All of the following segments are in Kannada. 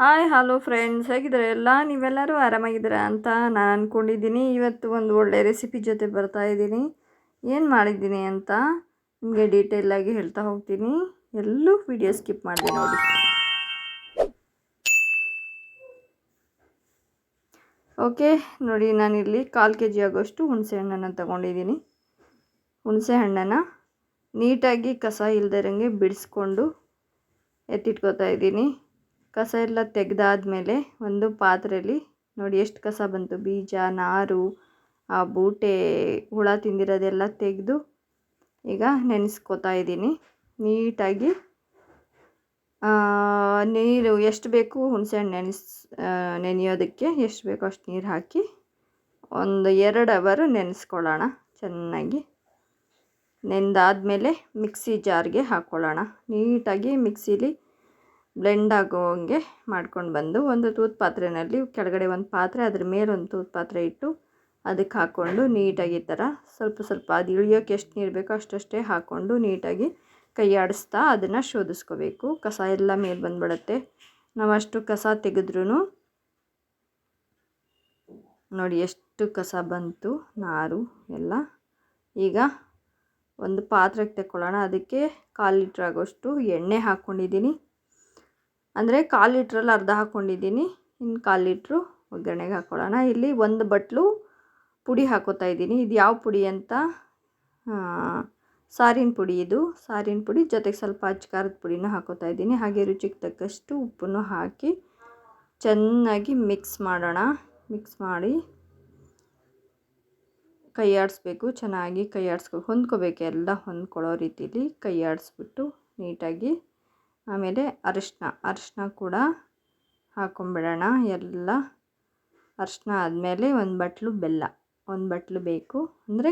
ಹಾಯ್ ಹಲೋ ಫ್ರೆಂಡ್ಸ್ ಹೇಗಿದ್ದಾರೆ? ಎಲ್ಲ ನೀವೆಲ್ಲರೂ ಆರಾಮಾಗಿದ್ದೀರಾ ಅಂತ ನಾನು ಅಂದ್ಕೊಂಡಿದ್ದೀನಿ ಇವತ್ತು ಒಂದು ಒಳ್ಳೆ ರೆಸಿಪಿ ಜೊತೆ ಬರ್ತಾ ಇದ್ದೀನಿ. ಏನು ಮಾಡಿದ್ದೀನಿ ಅಂತ ನಿಮಗೆ ಡೀಟೇಲಾಗಿ ಹೇಳ್ತಾ ಹೋಗ್ತೀನಿ. ಎಲ್ಲೂ ವಿಡಿಯೋ ಸ್ಕಿಪ್ ಮಾಡಿದೆ ನೋಡಿ. ಓಕೆ ನೋಡಿ ನಾನಿಲ್ಲಿ ಕಾಲು ಕೆ ಜಿ ಆಗೋಷ್ಟು ಹುಣಸೆ ಹಣ್ಣನ್ನು ತಗೊಂಡಿದ್ದೀನಿ. ಹುಣಸೆ ಹಣ್ಣನ್ನು ನೀಟಾಗಿ ಕಸ ಇಲ್ದಿರಂಗೆ ಬಿಡಿಸ್ಕೊಂಡು ಎತ್ತಿಟ್ಕೋತಾ ಇದ್ದೀನಿ. ಕಸ ಎಲ್ಲ ತೆಗೆದಾದ್ಮೇಲೆ ಒಂದು ಪಾತ್ರೆಯಲ್ಲಿ ನೋಡಿ ಎಷ್ಟು ಕಸ ಬಂತು. ಬೀಜ, ನಾರು, ಆ ಬೂಟೆ, ಹುಳ ತಿಂದಿರೋದೆಲ್ಲ ತೆಗೆದು ಈಗ ನೆನೆಸ್ಕೋತಾ ಇದ್ದೀನಿ. ನೀಟಾಗಿ ನೀರು ಎಷ್ಟು ಬೇಕು ಹುಣಸೆಹಣ್ಣು ನೆನೆಸ್ ನೆನೆಯೋದಕ್ಕೆ ಎಷ್ಟು ಬೇಕೋ ಅಷ್ಟು ನೀರು ಹಾಕಿ ಒಂದು ಎರಡು ಅವರು ನೆನೆಸ್ಕೊಳ್ಳೋಣ ಚೆನ್ನಾಗಿ. ನೆಂದಾದಮೇಲೆ ಮಿಕ್ಸಿ ಜಾರ್ಗೆ ಹಾಕ್ಕೊಳ್ಳೋಣ. ನೀಟಾಗಿ ಮಿಕ್ಸಿಲಿ ಬ್ಲೆಂಡ್ ಆಗೋ ಹಂಗೆ ಮಾಡ್ಕೊಂಡು ಬಂದು ಒಂದು ತೂತು ಪಾತ್ರೆಯಲ್ಲಿ ಕೆಳಗಡೆ ಒಂದು ಪಾತ್ರೆ, ಅದ್ರ ಮೇಲೆ ಒಂದು ತೂತು ಪಾತ್ರೆ ಇಟ್ಟು ಅದಕ್ಕೆ ಹಾಕ್ಕೊಂಡು ನೀಟಾಗಿ ಥರ ಸ್ವಲ್ಪ ಸ್ವಲ್ಪ ಅದು ಇಳಿಯೋಕೆ ಎಷ್ಟು ನೀರು ಬೇಕೋ ಅಷ್ಟಷ್ಟೇ ಹಾಕ್ಕೊಂಡು ನೀಟಾಗಿ ಕೈ ಆಡಿಸ್ತಾ ಅದನ್ನು ಶೋಧಿಸ್ಕೋಬೇಕು. ಕಸ ಎಲ್ಲ ಮೇಲೆ ಬಂದುಬಿಡುತ್ತೆ. ನಾವು ಅಷ್ಟು ಕಸ ತೆಗೆದ್ರೂ ನೋಡಿ ಎಷ್ಟು ಕಸ ಬಂತು, ನಾರು ಎಲ್ಲ. ಈಗ ಒಂದು ಪಾತ್ರೆಗೆ ತೆಕ್ಕೊಳ್ಳೋಣ. ಅದಕ್ಕೆ ಕಾಲು ಲೀಟ್ರ್ ಆಗೋಷ್ಟು ಎಣ್ಣೆ ಹಾಕ್ಕೊಂಡಿದ್ದೀನಿ. ಅಂದರೆ ಕಾಲು ಲೀಟ್ರಲ್ಲಿ ಅರ್ಧ ಹಾಕ್ಕೊಂಡಿದ್ದೀನಿ. ಇನ್ನು ಕಾಲು ಲೀಟ್ರು ಒಗ್ಗರಣೆಗೆ ಹಾಕ್ಕೊಳ್ಳೋಣ ಇಲ್ಲಿ ಒಂದು ಬಟ್ಲು ಪುಡಿ ಹಾಕೋತಾ ಇದ್ದೀನಿ. ಇದು ಯಾವ ಪುಡಿ ಅಂತ? ಸಾರಿನ ಪುಡಿ ಇದು. ಸಾರಿನ ಪುಡಿ ಜೊತೆಗೆ ಸ್ವಲ್ಪ ಅಚ್ಕಾರದ ಪುಡಿನ ಹಾಕೋತಾ ಇದ್ದೀನಿ. ಹಾಗೆ ರುಚಿಗೆ ತಕ್ಕಷ್ಟು ಉಪ್ಪನ್ನು ಹಾಕಿ ಚೆನ್ನಾಗಿ ಮಿಕ್ಸ್ ಮಾಡೋಣ. ಮಿಕ್ಸ್ ಮಾಡಿ ಕೈ ಆಡಿಸ್ಬೇಕು ಚೆನ್ನಾಗಿ ಕೈ ಆಡಿಸ್ಕೊ ಹೊಂದ್ಕೋಬೇಕು. ಎಲ್ಲ ಹೊಂದ್ಕೊಳ್ಳೋ ರೀತಿಲಿ ಕೈ ಆಡಿಸ್ಬಿಟ್ಟು ನೀಟಾಗಿ ಆಮೇಲೆ ಅರಿಶಿನ ಅರಿಶಿನ ಕೂಡ ಹಾಕ್ಕೊಂಬಿಡೋಣ ಎಲ್ಲ ಅರಿಶಿನ ಆದಮೇಲೆ ಒಂದು ಬಟ್ಲು ಬೆಲ್ಲ, ಒಂದು ಬಟ್ಲು ಬೇಕು. ಅಂದರೆ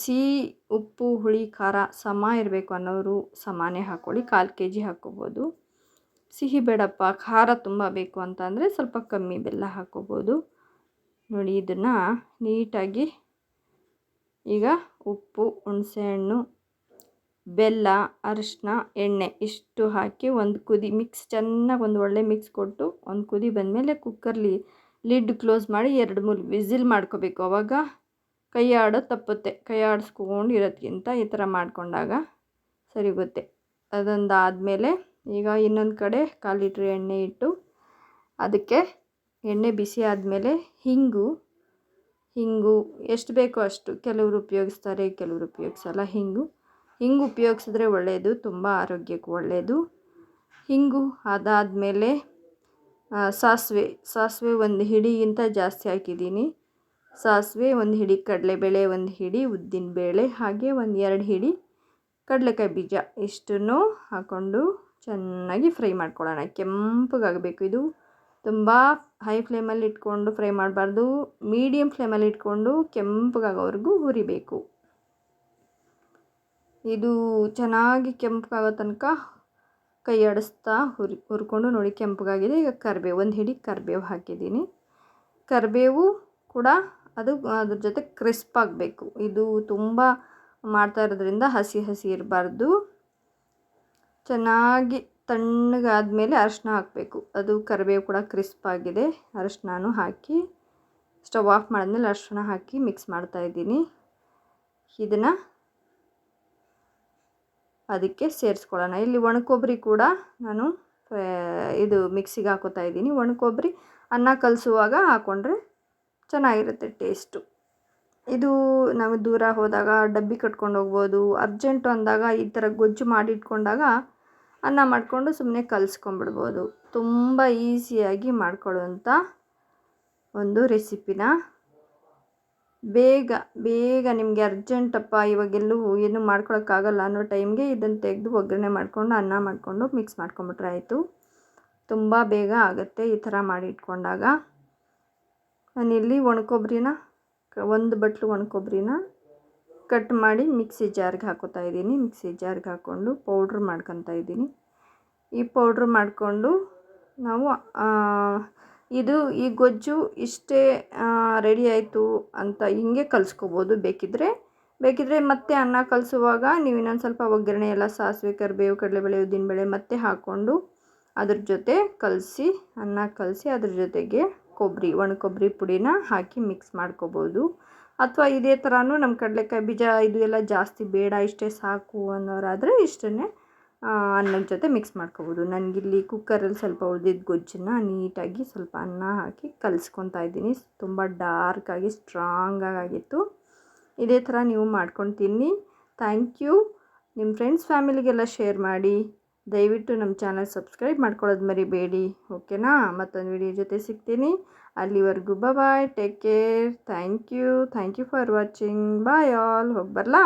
ಸಿಹಿ, ಉಪ್ಪು, ಹುಳಿ, ಖಾರ ಸಮ ಇರಬೇಕು ಅನ್ನೋರು ಸಮಾನೇ ಹಾಕ್ಕೊಳ್ಳಿ ಕಾಲು ಕೆ ಜಿ ಹಾಕ್ಕೋಬೋದು ಸಿಹಿ ಬೇಡಪ್ಪ, ಖಾರ ತುಂಬ ಬೇಕು ಅಂತ ಅಂದರೆ ಸ್ವಲ್ಪ ಕಮ್ಮಿ ಬೆಲ್ಲ ಹಾಕ್ಕೋಬೋದು ನೋಡಿ, ಇದನ್ನು ನೀಟಾಗಿ ಈಗ ಉಪ್ಪು, ಹುಣಸೆಹಣ್ಣು ಬೆಲ್ಲ ಅರಿಶಿನ ಎಣ್ಣೆ ಇಷ್ಟು ಹಾಕಿ ಒಂದು ಕುದಿ ಮಿಕ್ಸ್ ಚೆನ್ನಾಗಿ ಒಂದು ಒಳ್ಳೆ ಮಿಕ್ಸ್ ಕೊಟ್ಟು ಒಂದು ಕುದಿ ಬಂದಮೇಲೆ ಕುಕ್ಕರ್ಲಿ ಲಿಡ್ ಕ್ಲೋಸ್ ಮಾಡಿ ಎರಡು ಮೂರು ವಿಸಿಲ್ ಮಾಡ್ಕೋಬೇಕು. ಅವಾಗ ಕೈ ಆಡೋ ತಪ್ಪುತ್ತೆ. ಕೈ ಆಡಿಸ್ಕೊಂಡು ಇರೋದ್ಕಿಂತ ಈ ಥರ ಮಾಡಿಕೊಂಡಾಗ ಸರಿ ಹೋಗುತ್ತೆ ಅದೊಂದು ಆದಮೇಲೆ ಈಗ ಇನ್ನೊಂದು ಕಡೆ ಕಾಲು ಲೀಟ್ರ್ ಎಣ್ಣೆ ಇಟ್ಟು ಅದಕ್ಕೆ ಎಣ್ಣೆ ಬಿಸಿ ಆದಮೇಲೆ ಹಿಂಗು ಹಿಂಗು ಎಷ್ಟು ಬೇಕೋ ಅಷ್ಟು ಕೆಲವರು ಉಪಯೋಗಿಸ್ತಾರೆ, ಕೆಲವರು ಉಪಯೋಗಿಸಲ್ಲ, ಹಿಂಗು ಹಿಂಗು ಉಪಯೋಗಿಸಿದ್ರೆ ಒಳ್ಳೆಯದು, ತುಂಬ ಆರೋಗ್ಯಕ್ಕೆ ಒಳ್ಳೆಯದು. ಹಿಂಗು ಅದಾದಮೇಲೆ ಸಾಸಿವೆ ಸಾಸಿವೆ ಒಂದು ಹಿಡಿಗಿಂತ ಜಾಸ್ತಿ ಹಾಕಿದ್ದೀನಿ. ಸಾಸಿವೆ ಒಂದು ಹಿಡಿ, ಕಡಲೆಬೇಳೆ ಒಂದು ಹಿಡಿ ಉದ್ದಿನಬೇಳೆ ಹಾಗೆ ಒಂದು ಎರಡು ಹಿಡಿ, ಕಡಲೆಕಾಯಿ ಬೀಜ ಇಷ್ಟನ್ನು ಹಾಕ್ಕೊಂಡು ಚೆನ್ನಾಗಿ ಫ್ರೈ ಮಾಡ್ಕೊಳ್ಳೋಣ. ಕೆಂಪಗಾಗಬೇಕು ಇದು. ತುಂಬ ಹೈ ಫ್ಲೇಮಲ್ಲಿ ಇಟ್ಕೊಂಡು ಫ್ರೈ ಮಾಡಬಾರ್ದು. ಮೀಡಿಯಮ್ ಫ್ಲೇಮಲ್ಲಿ ಇಟ್ಕೊಂಡು ಕೆಂಪಗಾಗೋವರೆಗೂ ಹುರಿಬೇಕು. ಇದು ಚೆನ್ನಾಗಿ ಕೆಂಪಗಾಗೋ ತನಕ ಕೈ ಆಡಿಸ್ತಾ ಹುರಿ, ಹುರ್ಕೊಂಡು ನೋಡಿ ಕೆಂಪಗಾಗಿದೆ. ಈಗ ಕರಿಬೇವು, ಒಂದು ಹಿಡಿ ಕರಿಬೇವು ಹಾಕಿದ್ದೀನಿ. ಕರಿಬೇವು ಕೂಡ ಅದು ಅದ್ರ ಜೊತೆ ಕ್ರಿಸ್ಪ್ ಆಗಬೇಕು. ಇದು ತುಂಬ ಮಾಡ್ತಾ ಇರೋದ್ರಿಂದ ಹಸಿ ಹಸಿ ಇರಬಾರ್ದು. ಚೆನ್ನಾಗಿ ತಣ್ಣಗಾದಮೇಲೆ ಅರಶಿನ ಹಾಕಬೇಕು. ಅದು ಕರಿಬೇವು ಕೂಡ ಕ್ರಿಸ್ಪ್ ಆಗಿದೆ. ಅರಶಿನೂ ಹಾಕಿ, ಸ್ಟವ್ ಆಫ್ ಮಾಡಿದ್ಮೇಲೆ ಅರಶಿನ ಹಾಕಿ ಮಿಕ್ಸ್ ಮಾಡ್ತಾಯಿದ್ದೀನಿ ಇದನ್ನು ಅದಕ್ಕೆ ಸೇರಿಸ್ಕೊಳ್ಳೋಣ. ಇಲ್ಲಿ ಒಣಕೊಬ್ಬರಿ ಕೂಡ ನಾನು ಇದು ಮಿಕ್ಸಿಗೆ ಹಾಕೋತಾ ಇದ್ದೀನಿ. ಒಣಕೊಬ್ಬರಿ ಅನ್ನ ಕಲಸುವಾಗ ಹಾಕ್ಕೊಂಡ್ರೆ ಚೆನ್ನಾಗಿರುತ್ತೆ ಟೇಸ್ಟು. ಇದು ನಾವು ದೂರ ಹೋದಾಗ, ಡಬ್ಬಿ ಕಟ್ಕೊಂಡು ಹೋಗ್ಬೋದು. ಅರ್ಜೆಂಟು ಅಂದಾಗ ಈ ಥರ ಗೊಜ್ಜು ಮಾಡಿಟ್ಕೊಂಡಾಗ ಅನ್ನ ಮಾಡಿಕೊಂಡು ಸುಮ್ಮನೆ ಕಲಸ್ಕೊಂಬಿಡ್ಬೋದು ತುಂಬ ಈಸಿಯಾಗಿ ಮಾಡ್ಕೊಳ್ಳುವಂಥ ಒಂದು ರೆಸಿಪಿನ? ಬೇಗ ಬೇಗ ನಿಮಗೆ ಅರ್ಜೆಂಟಪ್ಪ ಇವಾಗೆಲ್ಲೂ ಏನು ಮಾಡ್ಕೊಳಕ್ಕಾಗಲ್ಲ ಅನ್ನೋ ಟೈಮ್ಗೆ ಇದನ್ನು ತೆಗೆದು ಒಗ್ಗರಣೆ ಮಾಡಿಕೊಂಡು, ಅನ್ನ ಮಾಡಿಕೊಂಡು ಮಿಕ್ಸ್ ಮಾಡ್ಕೊಂಬಿಟ್ರೆ ಆಯಿತು. ತುಂಬ ಬೇಗ ಆಗುತ್ತೆ ಈ ಥರ ಮಾಡಿ ಇಟ್ಕೊಂಡಾಗ. ನಾನಿಲ್ಲಿ ಒಣಕೊಬ್ಬರಿನ, ಒಂದು ಬಟ್ಲು ಒಣಕೊಬ್ಬರಿನ ಕಟ್ ಮಾಡಿ ಮಿಕ್ಸಿ ಜಾರ್ಗೆ ಹಾಕೋತಾ ಇದ್ದೀನಿ. ಮಿಕ್ಸಿ ಜಾರ್ಗೆ ಹಾಕ್ಕೊಂಡು ಪೌಡ್ರ್ ಮಾಡ್ಕೊತಾ ಇದ್ದೀನಿ. ಈ ಪೌಡ್ರ್ ಮಾಡಿಕೊಂಡು ನಾವು ಇದು ಈ ಗೊಜ್ಜು ಇಷ್ಟೇ ರೆಡಿ ಆಯಿತು ಅಂತ ಹಿಂಗೆ ಕಲಿಸ್ಕೋಬೋದು. ಬೇಕಿದ್ದರೆ ಬೇಕಿದ್ದರೆ ಮತ್ತೆ ಅನ್ನ ಕಲಿಸುವಾಗ ನೀವು ಇನ್ನೊಂದು ಸ್ವಲ್ಪ ಒಗ್ಗರಣೆ ಎಲ್ಲ ಸಾಸಿವೆ, ಕರಿಬೇವು, ಕಡಲೆಬೇಳೆ, ಉದ್ದಿನಬೇಳೆ ಮತ್ತೆ ಹಾಕ್ಕೊಂಡು ಅದ್ರ ಜೊತೆ ಕಲಸಿ, ಅನ್ನ ಕಲಸಿ ಅದ್ರ ಜೊತೆಗೆ ಕೊಬ್ಬರಿ ಒಣ ಕೊಬ್ಬರಿ ಪುಡಿನ ಹಾಕಿ ಮಿಕ್ಸ್ ಮಾಡ್ಕೋಬೋದು. ಅಥವಾ ಇದೇ ಥರನೂ ನಮ್ಮ ಕಡಲೆಕಾಯಿ ಬೀಜ ಇದು ಎಲ್ಲ ಜಾಸ್ತಿ ಬೇಡ, ಇಷ್ಟೇ ಸಾಕು ಅನ್ನೋರಾದರೆ ಇಷ್ಟನ್ನೇ ಅನ್ನದ ಜೊತೆ ಮಿಕ್ಸ್ ಮಾಡ್ಕೊಬೋದು. ನನಗಿಲ್ಲಿ ಕುಕ್ಕರಲ್ಲಿ ಸ್ವಲ್ಪ ಉಳಿದಿದ್ದ ಗೊಜ್ಜನ್ನು ನೀಟಾಗಿ ಸ್ವಲ್ಪ ಅನ್ನ ಹಾಕಿ ಕಲಿಸ್ಕೊತಾ ಇದ್ದೀನಿ. ತುಂಬ ಡಾರ್ಕಾಗಿ ಸ್ಟ್ರಾಂಗಾಗಿ ಆಗಿತ್ತು. ಇದೇ ಥರ ನೀವು ಮಾಡ್ಕೊಂಡು ತಿನ್ನಿ ಥ್ಯಾಂಕ್ ಯು ನಿಮ್ಮ ಫ್ರೆಂಡ್ಸ್ ಫ್ಯಾಮಿಲಿಗೆಲ್ಲ ಶೇರ್ ಮಾಡಿ. ದಯವಿಟ್ಟು ನಮ್ಮ ಚಾನಲ್ ಸಬ್ಸ್ಕ್ರೈಬ್ ಮಾಡ್ಕೊಳ್ಳೋದು ಮರಿಬೇಡಿ. ಓಕೆನಾ? ಮತ್ತೊಂದು ವಿಡಿಯೋ ಜೊತೆ ಸಿಗ್ತೀನಿ. ಅಲ್ಲಿವರೆಗೂ bye take care thank you thank you for watching bye all ಹೋಗಿ ಬರಲಾ?